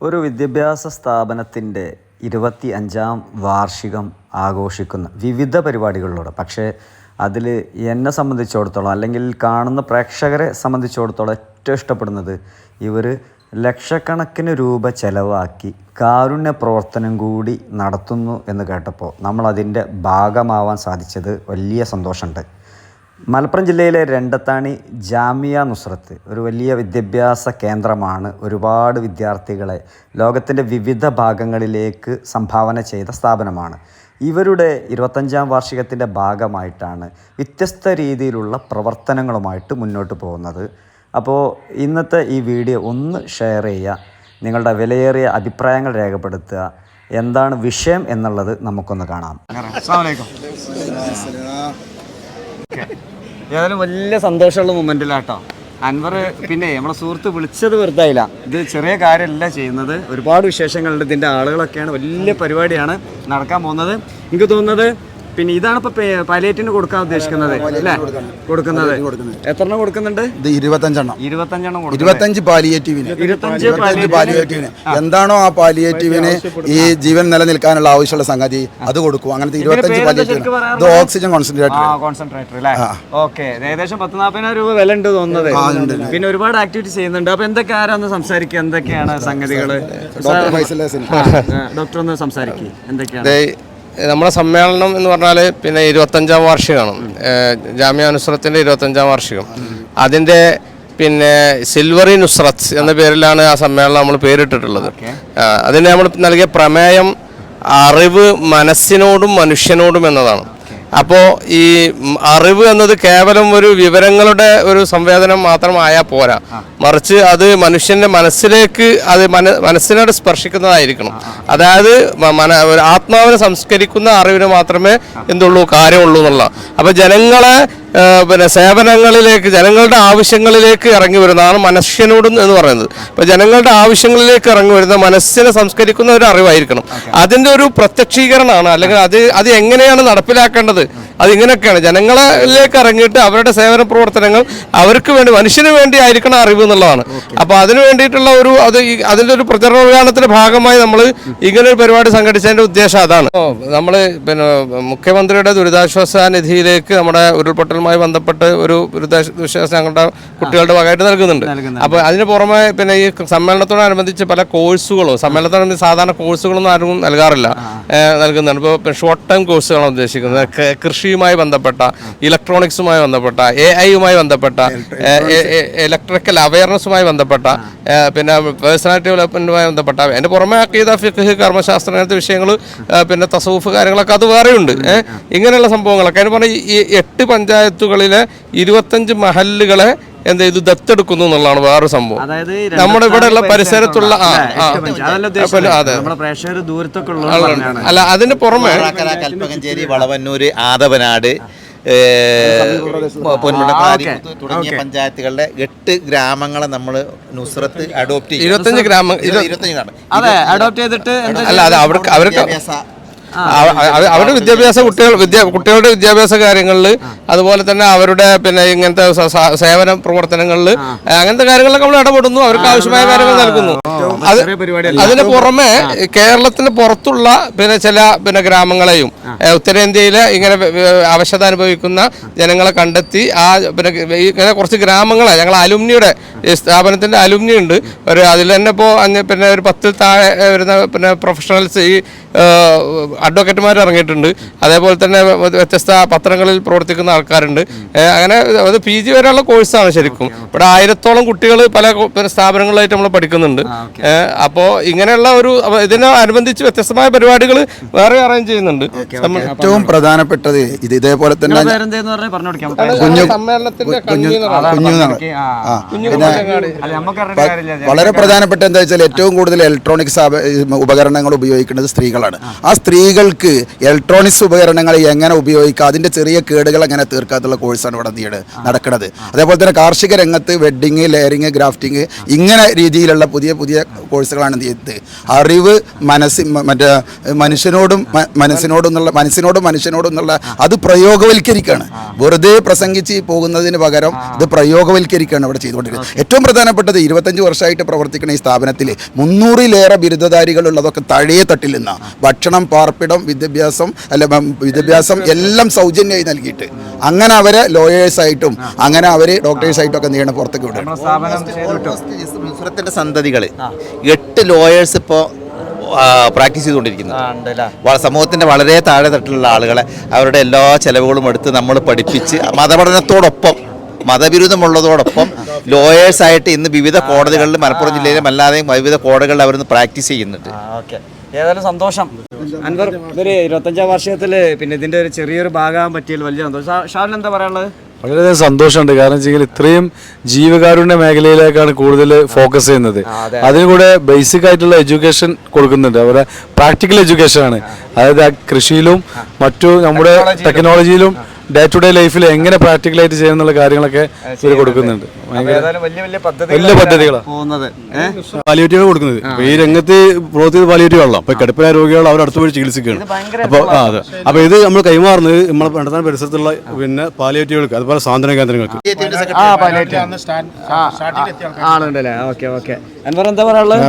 ഒരു വിദ്യാഭ്യാസ സ്ഥാപനത്തിന്റെ ഇരുപത്തി അഞ്ചാം വാർഷികം ആഘോഷിക്കുന്ന വിവിധ പരിപാടികളിലൂടെ. പക്ഷേ അതിൽ എന്നെ സംബന്ധിച്ചിടത്തോളം അല്ലെങ്കിൽ കാണുന്ന പ്രേക്ഷകരെ സംബന്ധിച്ചിടത്തോളം ഏറ്റവും ഇഷ്ടപ്പെടുന്നത് ഇവർ ലക്ഷക്കണക്കിന് രൂപ ചെലവാക്കി കാരുണ്യ പ്രവർത്തനം കൂടി നടത്തുന്നു എന്ന് കേട്ടപ്പോൾ നമ്മളതിന്റെ ഭാഗമാവാൻ സാധിച്ചത് വലിയ സന്തോഷമുണ്ട്. മലപ്പുറം ജില്ലയിലെ രണ്ടത്താണി ജാമിയ നുസ്രത്ത് ഒരു വലിയ വിദ്യാഭ്യാസ കേന്ദ്രമാണ്. ഒരുപാട് വിദ്യാർത്ഥികളെ ലോകത്തിന്റെ വിവിധ ഭാഗങ്ങളിലേക്ക് സംഭാവന ചെയ്ത സ്ഥാപനമാണ്. ഇവരുടെ ഇരുപത്തഞ്ചാം വാർഷികത്തിന്റെ ഭാഗമായിട്ടാണ് വ്യത്യസ്ത രീതിയിലുള്ള പ്രവർത്തനങ്ങളുമായിട്ട് മുന്നോട്ട് പോകുന്നത്. അപ്പോൾ ഇന്നത്തെ ഈ വീഡിയോ ഒന്ന് ഷെയർ ചെയ്യുക നിങ്ങളുടെ വിലയേറിയ അഭിപ്രായങ്ങൾ രേഖപ്പെടുത്തുക എന്താണ് വിഷയം എന്നുള്ളത് നമുക്കൊന്ന് കാണാം. ഏതായാലും വലിയ സന്തോഷമുള്ള മൊമെന്റിലാട്ടോ അൻവർ പിന്നെ നമ്മളെ സുഹൃത്ത് വിളിച്ചത് വെറുതായില്ല ഇത് ചെറിയ കാര്യമല്ല ചെയ്യുന്നത്. ഒരുപാട് വിശേഷങ്ങളുണ്ട്. ഇതിന്റെ ആളുകളൊക്കെയാണ്. വലിയ പരിപാടിയാണ് നടക്കാൻ പോകുന്നത്. എനിക്ക് തോന്നുന്നത് പിന്നെ ഇതാണ് ഇപ്പൊ പാലിയേറ്റിന് കൊടുക്കാൻ ഉദ്ദേശിക്കുന്നത് അല്ലേ? കൊടുക്കുന്നത്. എത്ര കൊടുക്കുന്നുണ്ട്? ഇത് ഇരുപത്തഞ്ചെണ്ണം. ഇരുപത്തഞ്ചെണ്ണം കൊടുക്കും ഇരുപത്തഞ്ച് പാലിയേറ്റീവിന്. ഇരുപത്തഞ്ച് ഇരുപത്തഞ്ച് പാലിയേറ്റീവിന്. എന്താണോ ആ പാലിയേറ്റീവിന് ഈ ജീവൻ നിലനിൽക്കാനുള്ള ആവശ്യമുള്ള സംഗതി അത് കൊടുക്കും. അങ്ങനത്തെ ഇരുപത്തഞ്ച് പാലിയേറ്റീവ് ഇത് ഓക്സിജൻ കോൺസെൻട്രേറ്റർ ആ കോൺസെൻട്രേറ്റർ അല്ലേ ഓക്കെ. ഏകദേശം പത്ത് നാൽപ്പതിനായിരം രൂപ വില ഉണ്ട് തോന്നുന്നത്. പിന്നെ ഒരുപാട് ആക്ടിവിറ്റി ചെയ്യുന്നുണ്ട്. അപ്പൊ എന്തൊക്കെ ആരാന്ന് സംസാരിക്കുക? എന്തൊക്കെയാണ് സംഗതികൾ ഡോക്ടർ ഒന്ന് സംസാരിക്കുക എന്തൊക്കെയാണ്? നമ്മുടെ സമ്മേളനം എന്ന് പറഞ്ഞാൽ പിന്നെ ഇരുപത്തഞ്ചാം വാർഷികമാണ്. ജാമ്യാനുസ്രത്തിന്റെ ഇരുപത്തഞ്ചാം വാർഷികം. അതിന്റെ പിന്നെ സിൽവറി നുസ്രത്ത് എന്ന പേരിലാണ് ആ സമ്മേളനം നമ്മൾ പേരിട്ടിട്ടുള്ളത്. അതിന് നമ്മൾ നൽകിയ പ്രമേയം അറിവ് മനസ്സിനോടും മനുഷ്യനോടും എന്നതാണ്. അപ്പോൾ ഈ അറിവ് എന്നത് കേവലം ഒരു വിവരങ്ങളുടെ ഒരു സംവേദനം മാത്രമായാൽ പോരാ. മറിച്ച് അത് മനുഷ്യന്റെ മനസ്സിലേക്ക് അത് മന മനസ്സിനോട് സ്പർശിക്കുന്നതായിരിക്കണം. അതായത് മന ഒരു ആത്മാവിനെ സംസ്കരിക്കുന്ന അറിവിന് മാത്രമേ എന്തുള്ളൂ കാര്യമുള്ളൂ എന്നുള്ള. അപ്പോൾ ജനങ്ങളെ പിന്നെ സേവനങ്ങളിലേക്ക് ജനങ്ങളുടെ ആവശ്യങ്ങളിലേക്ക് ഇറങ്ങി വരുന്നതാണ് മനുഷ്യനോട് എന്ന് പറയുന്നത്. അപ്പോൾ ജനങ്ങളുടെ ആവശ്യങ്ങളിലേക്ക് ഇറങ്ങി വരുന്ന മനസ്സിനെ സംസ്കരിക്കുന്ന ഒരു അറിവായിരിക്കണം. അതിന്റെ ഒരു പ്രത്യക്ഷീകരണമാണ്. അല്ലെങ്കിൽ അത് അത് എങ്ങനെയാണ് നടപ്പിലാക്കേണ്ടത്? അതിങ്ങനെയൊക്കെയാണ് ജനങ്ങളിലേക്ക് ഇറങ്ങിയിട്ട് അവരുടെ സേവന പ്രവർത്തനങ്ങൾ അവർക്ക് വേണ്ടി മനുഷ്യന് വേണ്ടി ആയിരിക്കണം അറിവ് എന്നുള്ളതാണ്. അപ്പോൾ അതിന് വേണ്ടിയിട്ടുള്ള ഒരു അത് അതിന്റെ ഒരു പ്രചരണത്തിന്റെ ഭാഗമായി നമ്മൾ ഇങ്ങനെ ഒരു പരിപാടി സംഘടിച്ചതിന്റെ ഉദ്ദേശം അതാണ്. നമ്മൾ പിന്നെ മുഖ്യമന്ത്രിയുടെ ദുരിതാശ്വാസ നിധിയിലേക്ക് നമ്മുടെ ഉരുൾപൊട്ടലുമായി ബന്ധപ്പെട്ട് ഒരു ദുരിതാശ്വാസ ഞങ്ങളുടെ കുട്ടികളുടെ ഭാഗമായിട്ട് നൽകുന്നുണ്ട്. അപ്പോൾ അതിന് പുറമെ പിന്നെ ഈ സമ്മേളനത്തോടനുബന്ധിച്ച് പല കോഴ്സുകളും സമ്മേളനത്തോടനുബന്ധിച്ച് സാധാരണ കോഴ്സുകളൊന്നും ആരും നൽകാറില്ല. നൽകുന്നുണ്ട്. ഇപ്പോൾ ഷോർട്ട് ടൈം കോഴ്സുകളാണ് ഉദ്ദേശിക്കുന്നത്. കൃഷിയുമായി ബന്ധപ്പെട്ട ഇലക്ട്രോണിക്സുമായി ബന്ധപ്പെട്ട എ ഐയുമായി ബന്ധപ്പെട്ട ഇലക്ട്രിക്കൽ അവയർനെസ്സുമായി ബന്ധപ്പെട്ട പിന്നെ പേഴ്സണാലിറ്റി ഡെവലപ്മെന്റുമായി ബന്ധപ്പെട്ട അതിന്റെ പുറമെ അക്കീത ഫിഖ് കർമ്മശാസ്ത്ര അങ്ങനത്തെ വിഷയങ്ങൾ പിന്നെ തസൂഫ് കാര്യങ്ങളൊക്കെ അത് വേറെയുണ്ട്. ഇങ്ങനെയുള്ള സംഭവങ്ങളൊക്കെ. അതിന് പറഞ്ഞാൽ ഈ എട്ട് പഞ്ചായത്തുകളിലെ ഇരുപത്തഞ്ച് മഹല്ലുകളെ എന്താ ഇത് ദത്തെടുക്കുന്നു എന്നുള്ളതാണ് വേറെ സംഭവം. അതായത് നമ്മുടെ ഇവിടെയുള്ള പരിസരത്തുള്ള അല്ല അതിന് പുറമെ കൽപ്പകഞ്ചേരി വളവന്നൂര് ആദവനാട് പൊന്മുടക്കാരി തുടങ്ങിയ പഞ്ചായത്തുകളുടെ എട്ട് ഗ്രാമങ്ങളെ നമ്മൾ നുസ്രത്ത് അഡോപ്റ്റ് ചെയ്യും ഇരുപത്തഞ്ച് ഗ്രാമം ഇരുപത്തഞ്ച് ചെയ്തിട്ട് അല്ല അത് അവർക്ക് അവർക്ക് അവരുടെ വിദ്യാഭ്യാസ കുട്ടികൾ വിദ്യ കുട്ടികളുടെ വിദ്യാഭ്യാസ കാര്യങ്ങളിൽ അതുപോലെ തന്നെ അവരുടെ പിന്നെ ഇങ്ങനത്തെ സേവന പ്രവർത്തനങ്ങളിൽ അങ്ങനത്തെ കാര്യങ്ങളിലൊക്കെ നമ്മൾ ഇടപെടുന്നു അവർക്ക് ആവശ്യമായ കാര്യങ്ങൾ നൽകുന്നു അത് അതിന് പുറമെ കേരളത്തിന് പുറത്തുള്ള പിന്നെ ചില പിന്നെ ഗ്രാമങ്ങളെയും ഉത്തരേന്ത്യയിലെ ഇങ്ങനെ അവശത അനുഭവിക്കുന്ന ജനങ്ങളെ കണ്ടെത്തി ആ പിന്നെ ഇങ്ങനെ കുറച്ച് ഗ്രാമങ്ങളെ ഞങ്ങൾ അലുമിനിയുടെ സ്ഥാപനത്തിന്റെ അലുമിനി ഉണ്ട് ഒരു അതിൽ തന്നെ ഇപ്പോൾ പിന്നെ ഒരു പത്തിൽ താഴെ വരുന്ന പിന്നെ പ്രൊഫഷണൽസ് ഈ അഡ്വക്കേറ്റുമാർ ഇറങ്ങിയിട്ടുണ്ട്. അതേപോലെ തന്നെ വ്യ- വ്യത്യസ്ത പത്രങ്ങളിൽ പ്രവർത്തിക്കുന്ന ആൾക്കാരുണ്ട്. അങ്ങനെ അത് പി ജി വരെയുള്ള കോഴ്സാണ് ശരിക്കും. ഇവിടെ ആയിരത്തോളം കുട്ടികൾ പല സ്ഥാപനങ്ങളിലായിട്ട് നമ്മൾ പഠിക്കുന്നുണ്ട്. അപ്പോൾ ഇങ്ങനെയുള്ള ഒരു ഇതിനെ ഇതിനനുബന്ധിച്ച് വ്യത്യസ്തമായ പരിപാടികൾ വേറെ അറേഞ്ച് ചെയ്യുന്നുണ്ട്. ഏറ്റവും പ്രധാനപ്പെട്ടത് ഇത് ഇതേപോലെ തന്നെ വളരെ പ്രധാനപ്പെട്ട എന്താ വെച്ചാൽ ഏറ്റവും കൂടുതൽ ഇലക്ട്രോണിക്സ് ഉപകരണങ്ങൾ ഉപയോഗിക്കുന്നത് സ്ത്രീകളാണ്. ആ സ്ത്രീ സ്ത്രീകൾക്ക് ഇലക്ട്രോണിക്സ് ഉപകരണങ്ങൾ എങ്ങനെ ഉപയോഗിക്കുക അതിന്റെ ചെറിയ കേടുകൾ എങ്ങനെ തീർക്കാത്തുള്ള കോഴ്സാണ് ഇവിടെ നീട് നടക്കുന്നത് അതേപോലെ തന്നെ കാർഷിക രംഗത്ത് വെഡ്ഡിങ് ലെയറിങ് ഗ്രാഫ്റ്റിങ് ഇങ്ങനെ രീതിയിലുള്ള പുതിയ പുതിയ കോഴ്സുകളാണ് ചെയ്യുന്നത് അറിവ് മനസ്സി മറ്റേ മനുഷ്യനോടും മനസ്സിനോടും എന്നുള്ള മനസ്സിനോടും മനുഷ്യനോടും എന്നുള്ള അത് പ്രയോഗവൽക്കരിക്കുകയാണ് വെറുതെ പ്രസംഗിച്ച് പോകുന്നതിന് പകരം ഇത് പ്രയോഗവൽക്കരിക്കുകയാണ് ഇവിടെ ചെയ്തുകൊണ്ടിരിക്കുന്നത്. ഏറ്റവും പ്രധാനപ്പെട്ടത് ഇരുപത്തഞ്ച് വർഷമായിട്ട് പ്രവർത്തിക്കുന്ന ഈ സ്ഥാപനത്തിൽ മുന്നൂറിലേറെ ബിരുദധാരികളുള്ളതൊക്കെ തഴയെ തട്ടിൽ നിന്ന ഭക്ഷണം പാർപ്പിടം വിദ്യാഭ്യാസം അല്ല വിദ്യാഭ്യാസം എല്ലാം സൗജന്യമായി നൽകിയിട്ട്. അങ്ങനെ അവരെ ലോയേഴ്സായിട്ടും അങ്ങനെ അവർ ഡോക്ടേഴ്സായിട്ടും ഒക്കെ നീണ പുറത്തേക്ക് വിടും. സന്തതികൾ എട്ട് ലോയേഴ്സ് ഇപ്പോൾ പ്രാക്ടീസ് ചെയ്തുകൊണ്ടിരിക്കുന്നു. സമൂഹത്തിന്റെ സമൂഹത്തിന്റെ വളരെ താഴെ തട്ടിലുള്ള ആളുകളെ അവരുടെ എല്ലാ ചെലവുകളും എടുത്ത് നമ്മൾ പഠിപ്പിച്ച് മതപഠനത്തോടൊപ്പം മതവിരുദ്ധമുള്ളതോടൊപ്പം ലോയേഴ്സായിട്ട് ഇന്ന് വിവിധ കോടതികളിൽ മലപ്പുറം ജില്ലയിലും അല്ലാതെയും വിവിധ കോടതികളിൽ അവർ പ്രാക്ടീസ് ചെയ്യുന്നുണ്ട്. ഓക്കെ. ഏതായാലും സന്തോഷം. അൻവർ ഇതൊരു ഇരുപത്തഞ്ചാം വർഷത്തിൽ പിന്നെ ഇതിന്റെ ഒരു ചെറിയൊരു ഭാഗമാകാൻ പറ്റിയാൽ വലിയ സന്തോഷം. ഷാൻ എന്താ പറയാനുള്ളത്? വളരെയധികം സന്തോഷമുണ്ട്. കാരണം വെച്ചാൽ ഇത്രയും ജീവകാരുണ്യ മേഖലയിലേക്കാണ് കൂടുതൽ ഫോക്കസ് ചെയ്യുന്നത്. അതിന് കൂടെ ബേസിക് ആയിട്ടുള്ള എഡ്യൂക്കേഷൻ കൊടുക്കുന്നുണ്ട്. അവരുടെ പ്രാക്ടിക്കൽ എഡ്യൂക്കേഷൻ ആണ്. അതായത് കൃഷിയിലും മറ്റു നമ്മുടെ ടെക്നോളജിയിലും ഡേ ടു ഡേ ലൈഫിൽ എങ്ങനെ പ്രാക്ടിക്കലായിട്ട് ചെയ്യുന്നുള്ള കാര്യങ്ങളൊക്കെ ഇവർ കൊടുക്കുന്നുണ്ട്. വലിയ വലിയ പദ്ധതി വലിയ പദ്ധതികളാണ്. പാലിയേറ്റീവ് കൊടുക്കുന്നത്. ഈ രംഗത്ത് പ്രവർത്തിക്കുന്ന പാലിയേറ്റീവ് ആണല്ലോ. അപ്പൊ കിടപ്പിലായ രോഗികൾ അവർ അടുത്ത് പോയി ചികിത്സിക്കുകയാണ്. അപ്പോൾ ആ അതെ. അപ്പൊ ഇത് നമ്മൾ കൈമാറുന്നത് നമ്മളെ പണ്ടത്താൻ പരിസരത്തുള്ള പിന്നെ പാലിയേറ്റീവുകൾക്ക് അതുപോലെ സാന്ത്വന കേന്ദ്രങ്ങൾക്ക്. ആളുണ്ടല്ലേ? Okay okay. അൻവർ എന്താ പറയാനുള്ളത്?